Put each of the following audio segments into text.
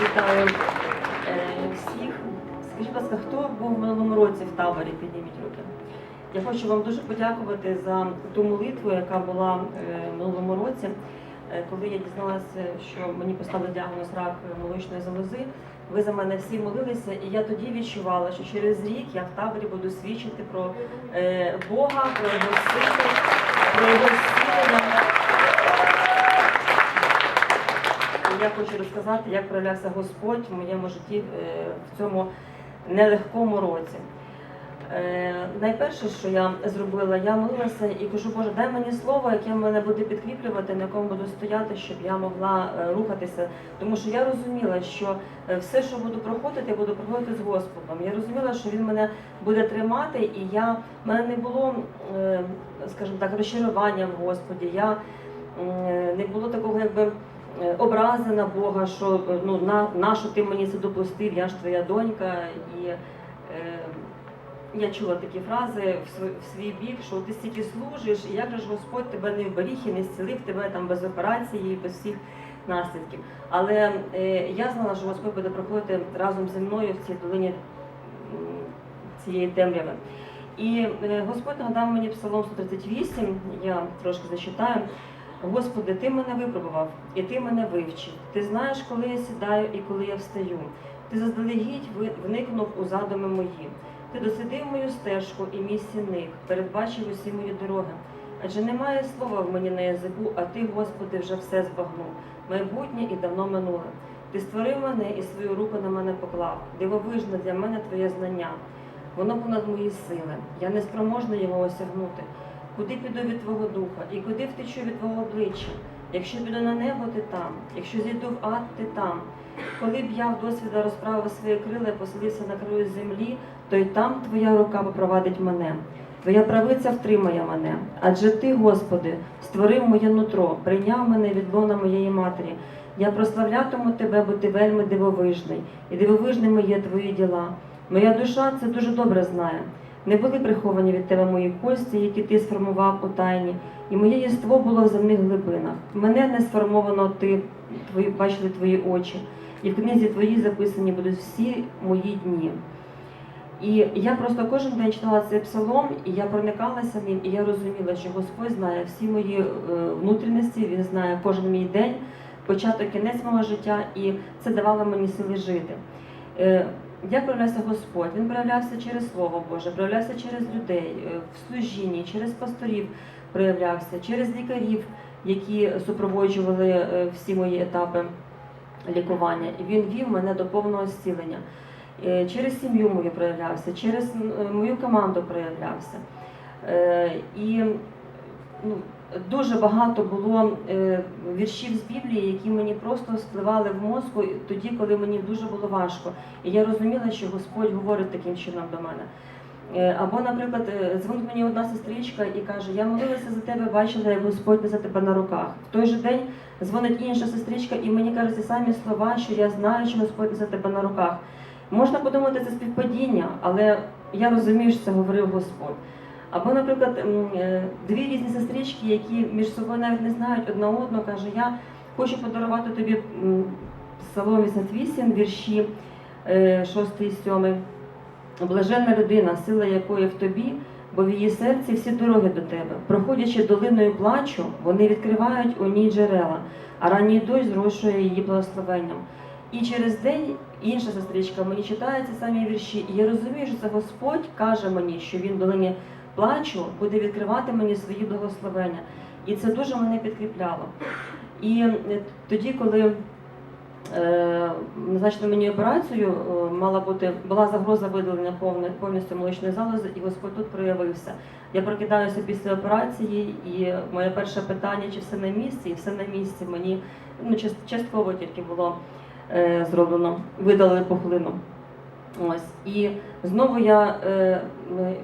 Вітаю е, всіх. Скажіть, будь ласка, хто був в минулому році в таборі? Підніміть руки. Я хочу вам дуже подякувати за ту молитву, яка була е, в минулому році, Е, коли я дізналася, що мені поставили діагноз рак молочної залози. Ви за мене всі молилися, і я тоді відчувала, що через рік я в таборі буду свідчити про Бога, про його силу, про його зцілення. Я хочу розказати, як проявлявся Господь в моєму житті е, в цьому нелегкому році. Е, Найперше, що я зробила, я молилася і кажу, Боже, дай мені слово, яке мене буде підкріплювати, на якому буду стояти, щоб я могла е, рухатися. Тому що я розуміла, що все, що буду проходити, я буду проходити з Господом. Я розуміла, що Він мене буде тримати, і я в мене не було, скажімо так, розчарування в Господі. Я не було такого, якби образи на Бога, що е, ну на, на що ти мені це допустив, я ж твоя донька. І е, я чула такі фрази в свій, бік, що ти стільки служиш, і як же ж Господь тебе не вберіг і не зцілив тебе там без операції, без всіх наслідків. Але е, я знала, що Господь буде проходити разом зі мною в цій долині цієї темряви. І е, Господь нагадав мені Псалом 138, я трошки зачитаю. Господи, ти мене випробував, і ти мене вивчив. Ти знаєш, коли я сідаю і коли я встаю. Ти заздалегідь вникнув у задуми мої. Ти дослідив мою стежку і мій сінник, передбачив усі мої дороги. Адже немає слова в мені на язику, а ти, Господи, вже все збагнув. Майбутнє і давно минуле. Ти створив мене і свою руку на мене поклав. Дивовижне для мене твоє знання. Воно понад мої сили. Я не спроможна його осягнути. Куди піду від Твого духа, і куди втечу від Твого обличчя? Якщо піду на небо, ти там, якщо зійду в ад, ти там. Коли б я в досвіда розправив свої крила і поселився на краю землі, то й там Твоя рука попровадить мене. Твоя правиця втримає мене. Адже Ти, Господи, створив моє нутро, прийняв мене від лона моєї матері. Я прославлятиму Тебе, бо Ти вельми дивовижний, і дивовижними є Твої діла. Моя душа це дуже добре знає. Не були приховані від тебе мої кості, які ти сформував у тайні, і моє єство було в земних глибинах. Мене не сформовано ти, твої, бачили твої очі, і в книзі твоїй записані будуть всі мої дні. І я просто кожен день читала цей псалом, і я проникалася ним, і я розуміла, що Господь знає всі мої е, внутрішності, Він знає кожен мій день, початок кінець мого життя, і це давало мені сили жити. Як проявлявся Господь? Він проявлявся через Слово Боже, проявлявся через людей, е, в служінні, через пасторів проявлявся, через лікарів, які супроводжували е, всі мої етапи лікування. І він вів мене до повного зцілення. Е, Через сім'ю мою проявлявся, через мою команду проявлявся. І ну, дуже багато було е, віршів з Біблії, які мені просто спливали в мозку тоді, коли мені дуже було важко. І я розуміла, що Господь говорить таким чином до мене. Е, Або, наприклад, е, дзвонить мені одна сестричка і каже: Я молилася за тебе, бачила, як Господь несе тебе на руках. В той же день дзвонить інша сестричка, і мені каже ці самі слова, що я знаю, що Господь несе тебе на руках. Можна подумати, це співпадіння, але я розумію, що це говорив Господь. Або, наприклад, е, дві різні сестрички, які між собою навіть не знають одна одну, каже, я хочу подарувати тобі Псалом 88, вірші 6 і 7. Блаженна людина, сила якої в тобі, бо в її серці всі дороги до тебе. Проходячи долиною плачу, вони відкривають у ній джерела, а ранній дощ зрошує її благословенням. І через день інша сестричка мені читає ці самі вірші, і я розумію, що це Господь каже мені, що він долині плачу буде відкривати мені свої благословення. І це дуже мене підкріпляло. І е, тоді, коли е, назначили мені операцію, е, мала бути була загроза видалення повне, повністю молочної залози, і Господь тут проявився. Я прокидаюся після операції, і моє перше питання, чи все на місці, і все на місці. Мені ну, частково тільки було е, зроблено, видалили пухлину. Ось і знову я е,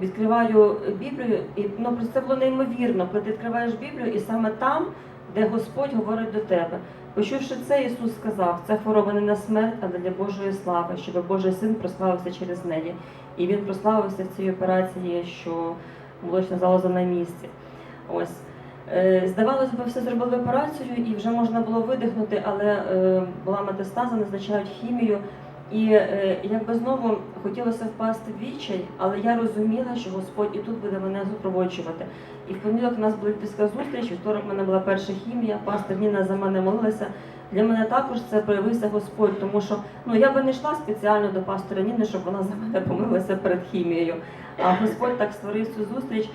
відкриваю Біблію, і ну це було неймовірно, коли ти відкриваєш Біблію, і саме там, де Господь говорить до тебе. Почувши це, Ісус сказав: це хвороба не на смерть, а для Божої слави, щоб Божий син прославився через неї. І він прославився в цій операції, що молочна залоза на місці. Ось. Е, Здавалося б, все зробили операцію і вже можна було видихнути, але е, була метастаза, назначають хімію. І е, якби знову хотілося впасти в відчай, але я розуміла, що Господь і тут буде мене супроводжувати. І в понеділок у нас була піска зустріч, вівторок в мене була перша хімія, пастор Ніна за мене молилася. Для мене також це проявився Господь, тому що ну я би не йшла спеціально до пастора Ніни, щоб вона за мене помилилася перед хімією. А Господь так створив цю зустріч.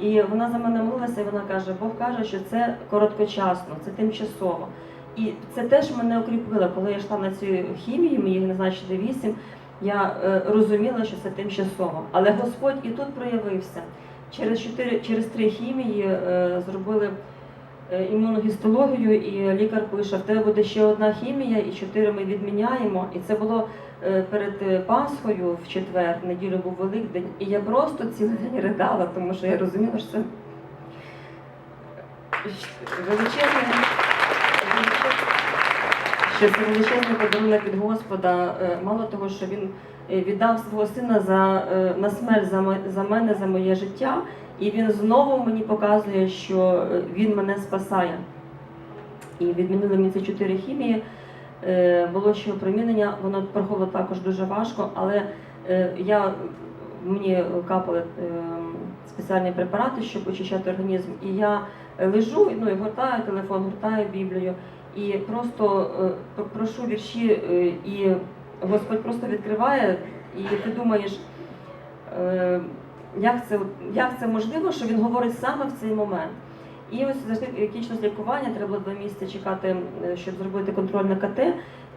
І вона за мене молилася, і вона каже: Бог каже, що це короткочасно, це тимчасово. І це теж мене укріпило, коли я йшла на цю хімію, мені назначили вісім. Я е, розуміла, що це тимчасово. Але Господь і тут проявився. Через чотири, через три хімії е, зробили е, імуногістологію, і лікар пише: в тебе буде ще одна хімія, і чотири ми відміняємо. І це було перед Пасхою в четвер, в неділю був Великдень, і я просто цілий день ридала, тому що я розуміла, що це величезне, це величезний подарунок від Господа. Е, Мало того, що він е, віддав свого сина за, е, на смерть за, за мене, за моє життя, і він знову мені показує, що він мене спасає. І відмінили мені ці чотири хімії. Було ще опромінення, воно проходило також дуже важко, але я, мені капали спеціальні препарати, щоб очищати організм. І я лежу, ну і гортаю телефон, гортаю Біблію, і просто е, прошу вірші, е, і Господь просто відкриває, і ти думаєш, е, як це, як це можливо, що він говорить саме в цей момент. І ось завжди кінчилось лікування, треба було два місяці чекати, щоб зробити контрольне КТ.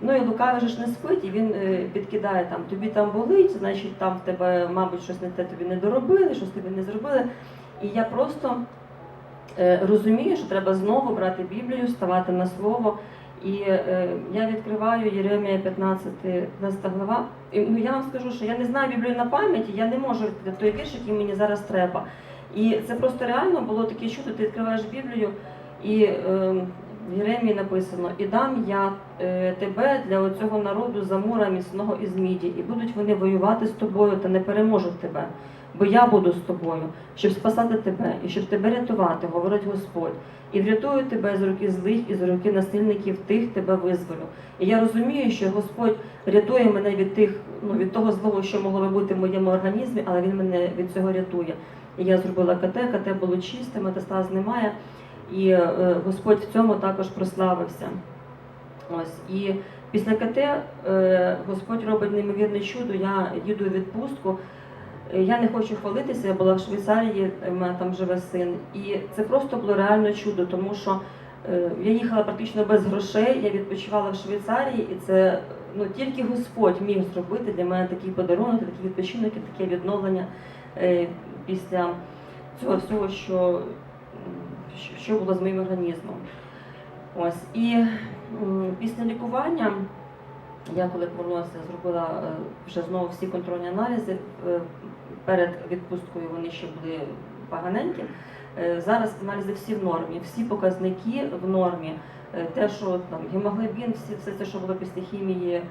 Ну і Лукавий же ж не спить, і він підкидає там, тобі там болить, значить там в тебе, мабуть, щось не те тобі не доробили, щось тобі не зробили. І я просто розумію, що треба знову брати Біблію, ставати на слово. І е, я відкриваю Єремія 15, 15 глава. І, ну, я вам скажу, що я не знаю Біблію на пам'яті, я не можу той вірш, який мені зараз треба. І це просто реально було таке чудо, ти відкриваєш Біблію, і е, в Єремії написано: І дам я е, тебе для оцього народу за мура міцного із міді, і будуть вони воювати з тобою та не переможуть тебе. Бо я буду з тобою, щоб спасати тебе і щоб тебе рятувати, говорить Господь. І врятую тебе з руки злих і з руки насильників тих тебе визволю. І я розумію, що Господь рятує мене від тих, ну від того злого, що могло би бути в моєму організмі, але він мене від цього рятує. І я зробила КТ, КТ було чисте, метастаз немає. І е, Господь в цьому також прославився. Ось і після КТ е, Господь робить неймовірне чудо. Я їду у відпустку. Е, Я не хочу хвалитися, я була в Швейцарії, в мене там живе син. І це просто було реально чудо, тому що е, я їхала практично без грошей, я відпочивала в Швейцарії, і це ну, тільки Господь міг зробити для мене такий подарунок, такий відпочинок таке відновлення е, після цього всього, що- що було з моїм організмом. Ось. І після лікування я коли повернулася, зробила е, вже знову всі контрольні аналізи. Е, Перед відпусткою вони ще були поганенькі. Е, Зараз аналізи всі в нормі, всі показники в нормі. Те, що там гемоглобін, всі, все це, що було після хімії,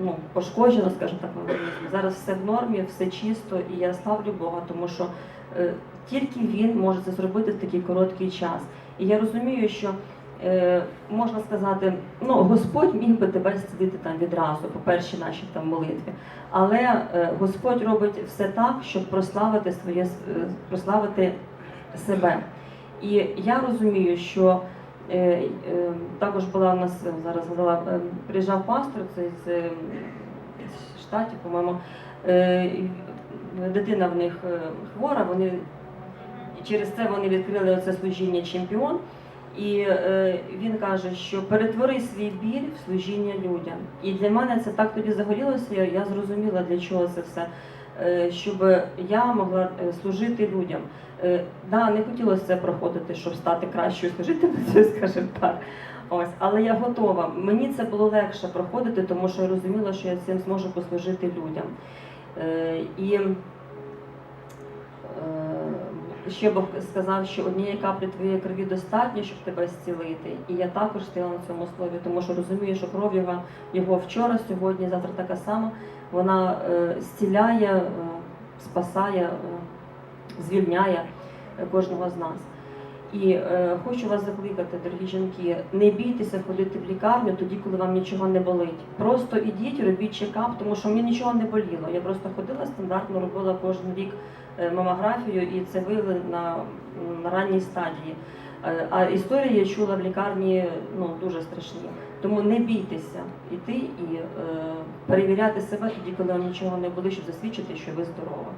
ну, пошкоджено, скажімо так, в організмі. Зараз все в нормі, все чисто, і я славлю Бога, тому що тільки він може це зробити в такий короткий час. І я розумію, що можна сказати, ну Господь міг би тебе зцілити там відразу, по першій нашій там молитві. Але е, Господь робить все так, щоб прославити своє е, прославити себе. І я розумію, що е, е, також була у нас е, зараз згадала, е, приїжджав пастор, це з, е, штатів, по-моєму. Е, дитина в них е, хвора, вони через це вони відкрили оце служіння чемпіон. І е, він каже, що перетвори свій біль в служіння людям. І для мене це так тоді загорілося, я, зрозуміла, для чого це все. Е, щоб я могла е, служити людям. Е, да, не хотілося це проходити, щоб стати кращою служителем, скажімо так. Ось, але я готова. Мені це було легше проходити, тому що я розуміла, що я цим зможу послужити людям. Е, і Ще Бог сказав, що однієї каплі твоєї крові достатньо, щоб тебе зцілити. І я також стояла на цьому слові, тому що розумію, що кров його, його вчора, сьогодні, завтра така сама. Вона е, зціляє, е, спасає, е, звільняє е, кожного з нас. І е, хочу вас закликати, дорогі жінки, не бійтеся ходити в лікарню тоді, коли вам нічого не болить. Просто ідіть, робіть чекап, тому що мені нічого не боліло. Я просто ходила стандартно, робила кожен рік е, мамографію, і це виявили на, на ранній стадії. Е, А історії я чула в лікарні ну, дуже страшні. Тому не бійтеся іти і е, перевіряти себе тоді, коли вам нічого не болить, щоб засвідчити, що ви здорова.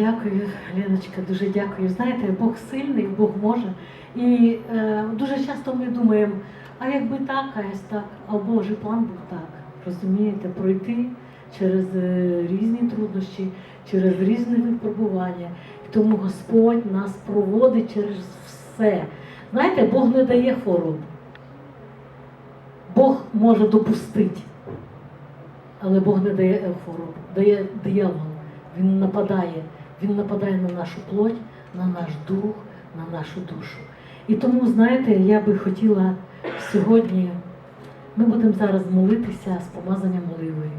Дякую, Леночка, дуже дякую. Знаєте, Бог сильний, Бог може. І е, дуже часто ми думаємо, а якби так, а ось так, а Божий план був так. Розумієте, пройти через е, різні труднощі, через різні випробування. Тому Господь нас проводить через все. Знаєте, Бог не дає хвороб. Бог може допустити, але Бог не дає хвороб, дає диявол. Він нападає, він нападає на нашу плоть, на наш дух, на нашу душу. І тому, знаєте, я би хотіла сьогодні, ми будемо зараз молитися з помазанням оливою.